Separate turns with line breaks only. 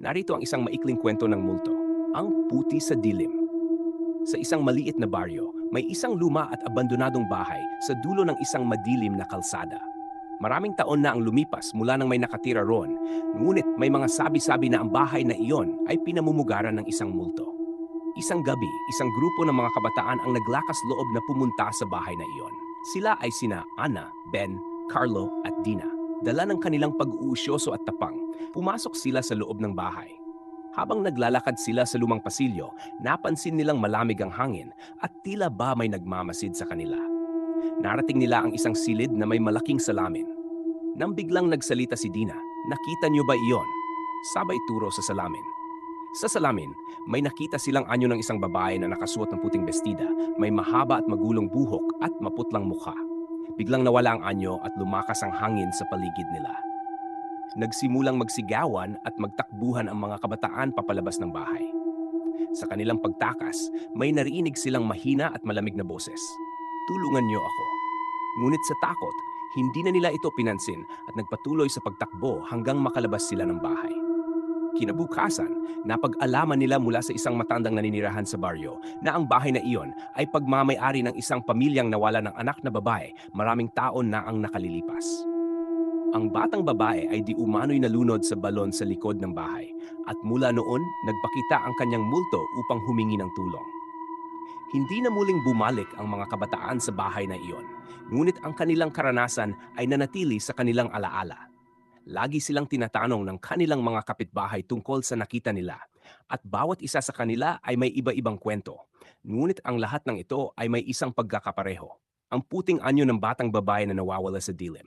Narito ang isang maikling kwento ng multo, ang puti sa dilim. Sa isang maliit na baryo, may isang luma at abandonadong bahay sa dulo ng isang madilim na kalsada. Maraming taon na ang lumipas mula nang may nakatira roon, ngunit may mga sabi-sabi na ang bahay na iyon ay pinamumugaran ng isang multo. Isang gabi, isang grupo ng mga kabataan ang naglakas loob na pumunta sa bahay na iyon. Sila ay sina Ana, Ben, Carlo at Dina. Dala ng kanilang pag-uusyoso at tapang, pumasok sila sa loob ng bahay. Habang naglalakad sila sa lumang pasilyo, napansin nilang malamig ang hangin at tila ba may nagmamasid sa kanila. Narating nila ang isang silid na may malaking salamin. Nang biglang nagsalita si Dina, nakita niyo ba iyon? Sabay turo sa salamin. Sa salamin, may nakita silang anyo ng isang babae na nakasuot ng puting bestida, may mahaba at magulong buhok at maputlang mukha. Biglang nawala ang anyo at lumakas ang hangin sa paligid nila. Nagsimulang magsigawan at magtakbuhan ang mga kabataan papalabas ng bahay. Sa kanilang pagtakas, may narinig silang mahina at malamig na boses. Tulungan niyo ako. Ngunit sa takot, hindi na nila ito pinansin at nagpatuloy sa pagtakbo hanggang makalabas sila ng bahay. Kinabukasan, napag-alaman nila mula sa isang matandang naninirahan sa baryo na ang bahay na iyon ay pagmamayari ng isang pamilyang nawala ng anak na babae maraming taon na ang nakalilipas. Ang batang babae ay di umano'y nalunod sa balon sa likod ng bahay at mula noon nagpakita ang kanyang multo upang humingi ng tulong. Hindi na muling bumalik ang mga kabataan sa bahay na iyon, ngunit ang kanilang karanasan ay nanatili sa kanilang alaala. Lagi silang tinatanong ng kanilang mga kapitbahay tungkol sa nakita nila at bawat isa sa kanila ay may iba-ibang kwento. Ngunit ang lahat ng ito ay may isang pagkakapareho. Ang puting anyo ng batang babae na nawawala sa dilim.